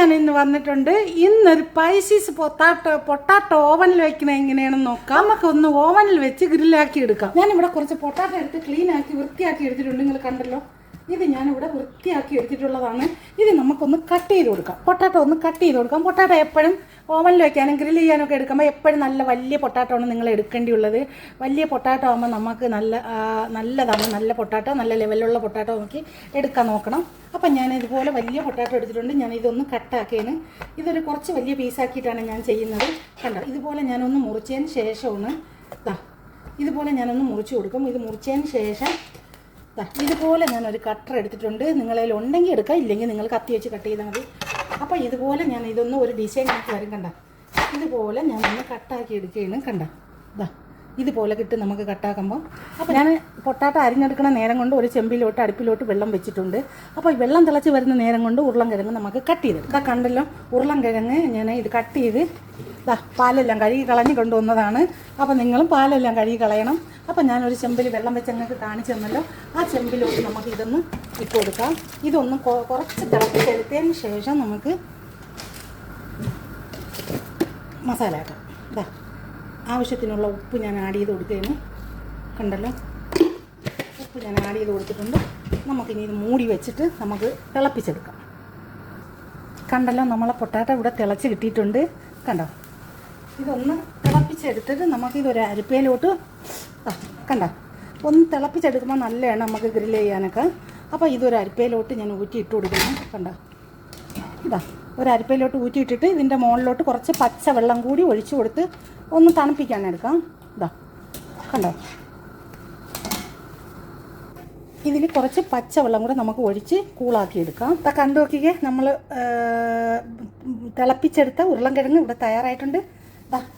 ഞാൻ ഇന്ന് വന്നിട്ടുണ്ട്. ഇന്നൊരു പൈസീസ് പൊത്താട്ടോ പൊട്ടാട്ടോ ഓവനിൽ വെക്കണ എങ്ങനെയാണെന്ന് നോക്കാം. നമുക്ക് ഒന്ന് ഓവനിൽ വെച്ച് ഗ്രില്ലാക്കി എടുക്കാം. ഞാൻ ഇവിടെ കുറച്ച് പൊട്ടാട്ടോ എടുത്ത് ക്ലീൻ ആക്കി വൃത്തിയാക്കി എടുത്തിട്ടുണ്ട്. നിങ്ങൾ കണ്ടല്ലോ? ഇത് ഞാനിവിടെ വൃത്തിയാക്കി എടുത്തിട്ടുള്ളതാണ്. ഇത് നമുക്കൊന്ന് കട്ട് ചെയ്ത് കൊടുക്കാം. പൊട്ടാട്ടോ ഒന്ന് കട്ട് ചെയ്ത് കൊടുക്കാം. പൊട്ടാട്ടോ എപ്പോഴും ഓവനിൽ വെക്കാനും ഗ്രില്ല് ചെയ്യാനൊക്കെ എടുക്കുമ്പോൾ എപ്പോഴും നല്ല വലിയ പൊട്ടാട്ടമാണ് നിങ്ങൾ എടുക്കേണ്ടിയുള്ളത്. വലിയ പൊട്ടാട്ടം ആകുമ്പോൾ നമുക്ക് നല്ല നല്ലതാണ്. നല്ല പൊട്ടാട്ടം നല്ല ലെവലുള്ള പൊട്ടാട്ടം നോക്കി എടുക്കാൻ നോക്കണം. അപ്പം ഞാൻ ഇതുപോലെ വലിയ പൊട്ടാട്ടം എടുത്തിട്ടുണ്ട്. ഞാൻ ഇതൊന്ന് കട്ടാക്കിയതിന് ഇതൊരു കുറച്ച് വലിയ പീസാക്കിയിട്ടാണ് ഞാൻ ചെയ്യുന്നത്. കണ്ടോ? ഇതുപോലെ ഞാനൊന്ന് മുറിച്ചതിന് ശേഷമാണ് ദാ ഇതുപോലെ ഞാനൊന്ന് മുറിച്ച് കൊടുക്കും. ഇത് മുറിച്ചതിന് ശേഷം ഇതുപോലെ ഞാനൊരു കട്ടർ എടുത്തിട്ടുണ്ട്. നിങ്ങളതിൽ ഉണ്ടെങ്കിൽ എടുക്കാം. ഇല്ലെങ്കിൽ നിങ്ങൾ കത്തി വെച്ച് കട്ട് ചെയ്താൽ മതി. അപ്പോൾ ഇതുപോലെ ഞാൻ ഇതൊന്നും ഒരു ഡിസൈൻ ആക്കി വരും കണ്ട. ഇതുപോലെ ഞാൻ ഒന്ന് കട്ടാക്കി എടുക്കുകയാണ് കണ്ട. ഇതാ ഇതുപോലെ കിട്ടും നമുക്ക് കട്ടാക്കുമ്പോൾ അപ്പോൾ ഞാൻ പൊട്ടാട്ട അരിഞ്ഞെടുക്കണ നേരം കൊണ്ട് ഒരു ചെമ്പിലോട്ട് അടുപ്പിലോട്ട് വെള്ളം വെച്ചിട്ടുണ്ട്. അപ്പോൾ വെള്ളം തിളച്ച് വരുന്ന നേരം കൊണ്ട് ഉരുളൻ കിഴങ്ങ് നമുക്ക് കട്ട് ചെയ്ത് ഇതാ കണ്ടല്ലോ ഉരുളൻ കിഴങ്ങ് ഞാൻ ഇത് കട്ട് ചെയ്ത് ഇതാ പാലെല്ലാം കഴുകി കളഞ്ഞ് കൊണ്ടുവന്നതാണ്. അപ്പോൾ നിങ്ങളും പാലെല്ലാം കഴുകി കളയണം. അപ്പോൾ ഞാനൊരു ചെമ്പിൽ വെള്ളം വെച്ച് നിങ്ങൾക്ക് കാണിച്ചു തന്നല്ലോ. ആ ചെമ്പിലോട്ട് നമുക്ക് ഇതൊന്ന് ഇട്ട് കൊടുക്കാം. ഇതൊന്ന് കുറച്ച് തിളപ്പിച്ചെടുത്തതിന് ശേഷം നമുക്ക് മസാല ആക്കാം. ഇതാ ആവശ്യത്തിനുള്ള ഉപ്പ് ഞാൻ ആഡ് ചെയ്ത് കൊടുക്കുകയാണ് കണ്ടല്ലോ? ഉപ്പ് ഞാൻ ആഡ് ചെയ്ത് കൊടുത്തിട്ടുണ്ട്. നമുക്കിനി ഇത് മൂടി വെച്ചിട്ട് നമുക്ക് തിളപ്പിച്ചെടുക്കാം. കണ്ടല്ലോ നമ്മളെ പൊട്ടാട്ട ഇവിടെ തിളച്ച് കിട്ടിയിട്ടുണ്ട്. കണ്ടോ? ഇതൊന്ന് തിളപ്പിച്ചെടുത്തിട്ട് നമുക്കിതൊരു അരിപ്പയിലോട്ട് കണ്ടോ. ഒന്ന് തിളപ്പിച്ചെടുക്കുമ്പോൾ നല്ലതാണ് നമുക്ക് ഗ്രില്ല് ചെയ്യാനൊക്കെ. അപ്പോൾ ഇതൊരു അരിപ്പയിലോട്ട് ഞാൻ ഊറ്റി ഇട്ട് കൊടുക്കുന്നു. കണ്ട. ഇതാ ഒരു അരിപ്പയിലോട്ട് ഊറ്റിയിട്ടിട്ട് ഇതിന്റെ മുകളിലോട്ട് കുറച്ച് പച്ച വെള്ളം കൂടി ഒഴിച്ചു കൊടുത്ത് ഒന്ന് തണുപ്പിക്കാൻ എടുക്കാം. ഇതാ കണ്ടോ. ഇതിൽ കുറച്ച് പച്ച വെള്ളം കൂടെ നമുക്ക് ഒഴിച്ച് കൂളാക്കി എടുക്കാം. ഇതാ കണ്ടു നോക്കിക്കേ. നമ്മൾ തിളപ്പിച്ചെടുത്ത ഉരുളൻകിഴങ്ങ് ഇവിടെ തയ്യാറായിട്ടുണ്ട്.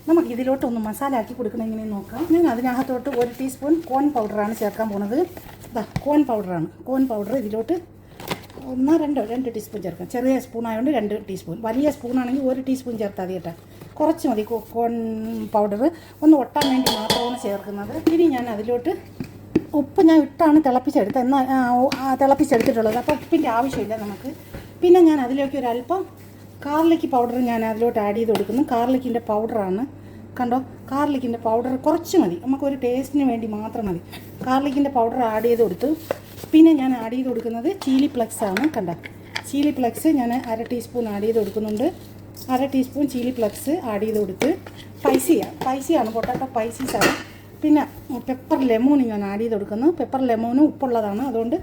നമുക്ക് ഇതിലോട്ട് ഒന്ന് മസാല ആക്കി കൊടുക്കണം എങ്ങനെ നോക്കാം. ഞാൻ അതിനകത്തോട്ട് ഒരു ടീസ്പൂൺ കോൺ പൗഡറാണ് ചേർക്കാൻ പോണത്. ഇതാ കോൺ പൗഡറാണ് കോൺ പൗഡർ ഇതിലോട്ട് ഒന്നോ രണ്ടോ രണ്ട് ടീസ്പൂൺ ചേർക്കാം. ചെറിയ സ്പൂൺ ആയതുകൊണ്ട് രണ്ട് ടീസ്പൂൺ വലിയ സ്പൂണാണെങ്കിൽ ഒരു ടീസ്പൂൺ ചേർത്താൽ മതി കേട്ടോ. കുറച്ച് മതി കോൺ പൗഡർ ഒന്ന് ഒട്ടാൻ വേണ്ടി മാത്രമാണ് ചേർക്കുന്നത്. ഇനി ഞാൻ അതിലോട്ട് ഉപ്പ് ഞാൻ ഇട്ടാണ് തിളപ്പിച്ചെടുത്തത് എന്നാൽ തിളപ്പിച്ചെടുത്തിട്ടുള്ളത്. അപ്പോൾ ഉപ്പിന്റെ ആവശ്യമില്ല നമുക്ക്. പിന്നെ ഞാൻ അതിലേക്ക് ഒരല്പം കാർലിക്ക് പൗഡർ ഞാൻ അതിലോട്ട് ആഡ് ചെയ്ത് കൊടുക്കുന്നു. കാർലിക്കിന്റെ പൗഡറാണ് കണ്ടോ? കാർലിക്കിന്റെ പൗഡർ കുറച്ച് മതി. നമുക്കൊരു ടേസ്റ്റിന് വേണ്ടി മാത്രം മതി. കാർലിക്കിന്റെ പൗഡർ ആഡ് ചെയ്ത് കൊടുത്തു. പിന്നെ ഞാൻ ആഡ് ചെയ്ത് കൊടുക്കുന്നത് ചീലി ഫ്ലക്സ് ആണ്. കണ്ടോ? ചീലി ഫ്ലക്സ് ഞാൻ അര ടീസ്പൂൺ ആഡ് ചെയ്ത് കൊടുക്കുന്നുണ്ട്. അര ടീസ്പൂൺ ചീലി ഫ്ലക്സ് ആഡ് ചെയ്ത് കൊടുത്ത് പൈസയാണ് പൈസയാണ് പൊട്ടാറ്റോ പൈസീസാണ് പിന്നെ പെപ്പർ ലെമോൺ ഞാൻ ആഡ് ചെയ്ത് കൊടുക്കുന്നു. പെപ്പർ ലെമോനും ഉപ്പുള്ളതാണ്. അതുകൊണ്ട്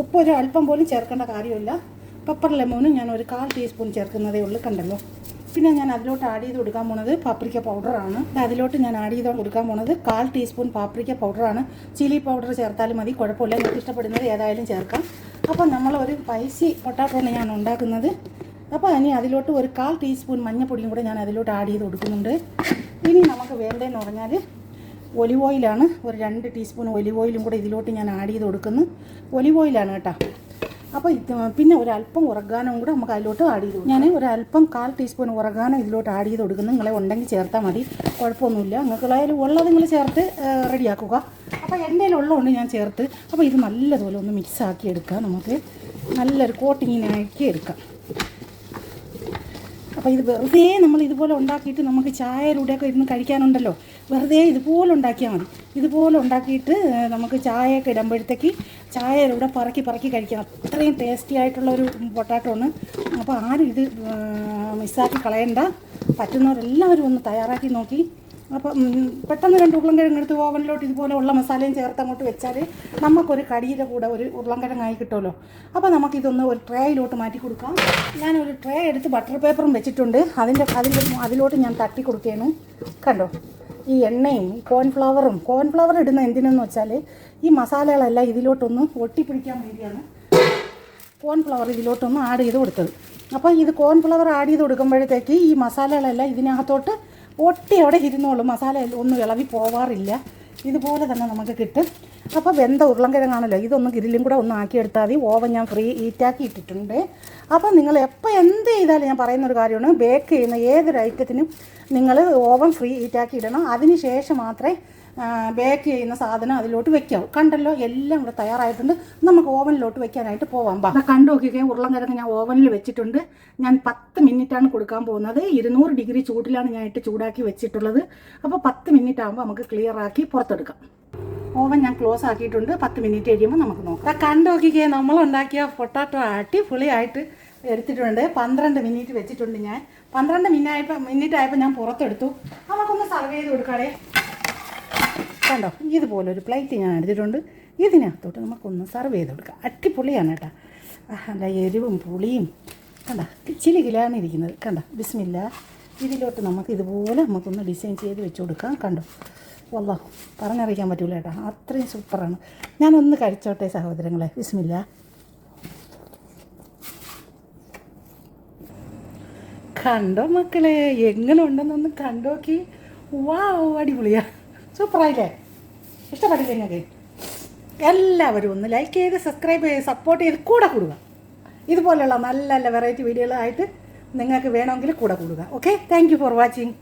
ഉപ്പ് അല്പം പോലും ചേർക്കേണ്ട കാര്യമില്ല. പെപ്പർ ലെമോനും ഞാൻ ഒരു കാൽ ടീസ്പൂൺ ചേർക്കുന്നതേ ഉള്ളൂ കണ്ടല്ലോ. പിന്നെ ഞാൻ അതിലോട്ട് ആഡ് ചെയ്ത് കൊടുക്കാൻ പോണത് പാപ്രിക്ക പൗഡറാണ് അതിലോട്ട് ഞാൻ ആഡ് ചെയ്ത് കൊടുക്കാൻ പോണത് കാൽ ടീസ്പൂൺ പാപ്രിക്ക പൗഡറാണ് ചില്ലി പൗഡർ ചേർത്താലും മതി കുഴപ്പമില്ല. നിങ്ങൾക്ക് ഇഷ്ടപ്പെടുന്നത് ഏതായാലും ചേർക്കാം. അപ്പോൾ നമ്മൾ ഒരു സ്പൈസി പൊട്ടാട്ടോണ് ഞാൻ ഉണ്ടാക്കുന്നത്. അപ്പോൾ ഇനി അതിലോട്ട് ഒരു കാൽ ടീസ്പൂൺ മഞ്ഞപ്പൊടിയും കൂടെ ഞാൻ അതിലോട്ട് ആഡ് ചെയ്ത് കൊടുക്കുന്നുണ്ട്. ഇനി നമുക്ക് വേണ്ടതെന്ന് പറഞ്ഞാൽ ഒലിവ് ഓയിലാണ് ഒരു രണ്ട് ടീസ്പൂൺ ഒലിവ് ഓയിലും കൂടെ ഇതിലോട്ട് ഞാൻ ആഡ് ചെയ്ത് കൊടുക്കുന്നു. ഒലിവ് ഓയിലാണ് കേട്ടോ. അപ്പോൾ പിന്നെ ഒരല്പം ഉറഗാനും കൂടെ നമുക്ക് അതിലോട്ട് ആഡ് ചെയ്ത് ഞാൻ ഒരല്പം കാൽ ടീസ്പൂൺ ഉറഗാനം ഇതിലോട്ട് ആഡ് ചെയ്ത് കൊടുക്കുന്നു. നിങ്ങളെ ഉണ്ടെങ്കിൽ ചേർത്താൽ മതി. കുഴപ്പമൊന്നുമില്ല. നിങ്ങൾക്ക് ഉള്ളത് നിങ്ങൾ ചേർത്ത് റെഡിയാക്കുക അപ്പോൾ എന്റെ ഉള്ളതുകൊണ്ട് ഞാൻ ചേർത്ത്. അപ്പോൾ ഇത് നല്ലതുപോലെ ഒന്ന് മിക്സ് ആക്കി എടുക്കാം നമുക്ക്. നല്ലൊരു കോട്ടിങ്ങിനാക്കി എടുക്കാം. അപ്പോൾ ഇത് വെറുതെ നമ്മൾ ഇതുപോലെ ഉണ്ടാക്കിയിട്ട് നമുക്ക് ചായയിലൂടെയൊക്കെ ഇരുന്ന് കഴിക്കാനുണ്ടല്ലോ. വെറുതെ ഇതുപോലെ ഉണ്ടാക്കിയാൽ മതി. ഇതുപോലെ ഉണ്ടാക്കിയിട്ട് നമുക്ക് ചായയൊക്കെ ഇടുമ്പോഴത്തേക്ക് ചായയിലൂടെ പറക്കി പറക്കി കഴിക്കാം അത്രയും ടേസ്റ്റി ആയിട്ടുള്ള ഒരു പൊട്ടാറ്റോ ആണ്. അപ്പോൾ ആരും ഇത് മിസ്സാക്കി കളയണ്ട. പറ്റുന്നവരെല്ലാവരും ഒന്ന് തയ്യാറാക്കി നോക്കി. അപ്പം പെട്ടെന്ന് രണ്ട് ഉരുളൻകിഴങ്ങ് ഓവനിലോട്ട് ഇതുപോലെ ഉള്ള മസാലയും ചേർത്ത് അങ്ങോട്ട് വെച്ചാൽ നമുക്കൊരു കടിയുടെ കൂടെ ഒരു ഉരുളൻകിഴങ്ങായി കിട്ടുമല്ലോ. അപ്പോൾ നമുക്കിതൊന്ന് ഒരു ട്രേയിലോട്ട് മാറ്റി കൊടുക്കാം. ഞാനൊരു ട്രേ എടുത്ത് ബട്ടർ പേപ്പറും വെച്ചിട്ടുണ്ട്. അതിന്റെ അതിൽ അതിലോട്ട് ഞാൻ തട്ടി കൊടുക്കുകയാണ് കണ്ടോ? ഈ എണ്ണയും ഈ കോൺഫ്ലവറും കോൺഫ്ലവർ ഇടുന്ന എന്തിനെന്ന് വെച്ചാൽ ഈ മസാലകളെല്ലാം ഇതിലോട്ടൊന്ന് ഒട്ടിപ്പിടിക്കാൻ വേണ്ടിയാണ് കോൺഫ്ലവർ ഇതിലോട്ടൊന്ന് ആഡ് ചെയ്ത് കൊടുത്തത്. അപ്പോൾ ഇത് കോൺഫ്ലവർ ആഡ് ചെയ്ത് കൊടുക്കുമ്പോഴത്തേക്ക് ഈ മസാലകളെല്ലാം ഇതിനകത്തോട്ട് ഒട്ടി അവിടെ ഇരുന്നോളും. മസാല ഒന്നും ഇളവി പോവാറില്ല. ഇതുപോലെ തന്നെ നമുക്ക് കിട്ടും. അപ്പോൾ വെന്ത ഉരുളൻകിഴങ്ങാണല്ലോ. ഇതൊന്ന് ഗ്രില്ലും കൂടെ ഒന്ന് ആക്കിയെടുത്താൽ മതി. ഓവൻ ഞാൻ ഫ്രീ ഹീറ്റാക്കി ഇട്ടിട്ടുണ്ട്. അപ്പോൾ നിങ്ങൾ എപ്പോൾ എന്ത് ചെയ്താലും ഞാൻ പറയുന്ന ഒരു കാര്യമാണ്. ബേക്ക് ചെയ്യുന്ന ഏതൊരു ഐറ്റത്തിനും നിങ്ങൾ ഓവൻ ഫ്രീ ഹീറ്റാക്കി ഇടണം. അതിന് ശേഷം മാത്രമേ ബേക്ക് ചെയ്യുന്ന സാധനം അതിലോട്ട് വെക്കാം കണ്ടല്ലോ എല്ലാം ഇവിടെ തയ്യാറായിട്ടുണ്ട്. നമുക്ക് ഓവനിലോട്ട് വെക്കാനായിട്ട് പോവാം. ബാ. കണ്ടു നോക്കിക്കേ ഉരുളൻകിഴങ്ങ് ഞാൻ ഓവനിൽ വെച്ചിട്ടുണ്ട്. ഞാൻ പത്ത് മിനിറ്റാണ് കൊടുക്കാൻ പോകുന്നത്. ഇരുന്നൂറ് ഡിഗ്രി ചൂടിലാണ് ഞാൻ ഇട്ട് ചൂടാക്കി വെച്ചിട്ടുള്ളത്. അപ്പോൾ പത്ത് മിനിറ്റ് ആകുമ്പോൾ നമുക്ക് ക്ലിയർ ആക്കി പുറത്തെടുക്കാം. ഓവൻ ഞാൻ ക്ലോസ് ആക്കിയിട്ടുണ്ട്. പത്ത് മിനിറ്റ് കഴിയുമ്പോൾ നമുക്ക് നോക്കാം. കണ്ടു നോക്കിക്കേ നമ്മളുണ്ടാക്കിയ പൊട്ടാറ്റോ അടിപൊളിയായിട്ട് എടുത്തിട്ടുണ്ട്. പന്ത്രണ്ട് മിനിറ്റ് വെച്ചിട്ടുണ്ട് ഞാൻ. പന്ത്രണ്ട് മിനിറ്റ് ആയപ്പോൾ മിനിറ്റ് ആയപ്പോൾ ഞാൻ പുറത്തെടുത്തു. നമുക്കൊന്ന് സർവ് ചെയ്ത് കൊടുക്കാടേ. കണ്ടോ? ഇതുപോലെ ഒരു പ്ലേറ്റ് ഞാൻ എടുത്തിട്ടുണ്ട്. ഇതിനകത്തോട്ട് നമുക്കൊന്ന് സർവ് ചെയ്ത് കൊടുക്കാം. അടിപൊളിയാണ് കേട്ടോ. അല്ല എരിവും പുളിയും. കണ്ട? ചിലികിലാണ് കിലാണ് ഇരിക്കുന്നത്. കണ്ട? ബിസ്മില്ല. ഇതിലോട്ട് നമുക്ക് ഇതുപോലെ നമുക്കൊന്ന് ഡിസൈൻ ചെയ്ത് വെച്ച് കൊടുക്കാം. കണ്ടോ? വല്ല പറഞ്ഞറിയിക്കാൻ പറ്റൂല കേട്ടോ. അത്രയും സൂപ്പറാണ് ഞാനൊന്ന് കഴിച്ചോട്ടെ സഹോദരങ്ങളെ. ബിസ്മില്ല. കണ്ടോ മക്കളെ? എങ്ങനെ ഉണ്ടെന്നൊന്ന് കണ്ടോക്കി. വാ അടിപൊളിയാ. സൂപ്പറായില്ലേ? ഇഷ്ടപ്പെട്ടില്ലേ നിങ്ങൾക്ക് എല്ലാവരും ഒന്ന് ലൈക്ക് ചെയ്ത് സബ്സ്ക്രൈബ് ചെയ്ത് സപ്പോർട്ട് ചെയ്ത് കൂടെ കൂടുക. ഇതുപോലെയുള്ള നല്ല നല്ല വെറൈറ്റി വീഡിയോകളായിട്ട് നിങ്ങൾക്ക് വേണമെങ്കിൽ കൂടെ കൂടുക. Okay thank for watching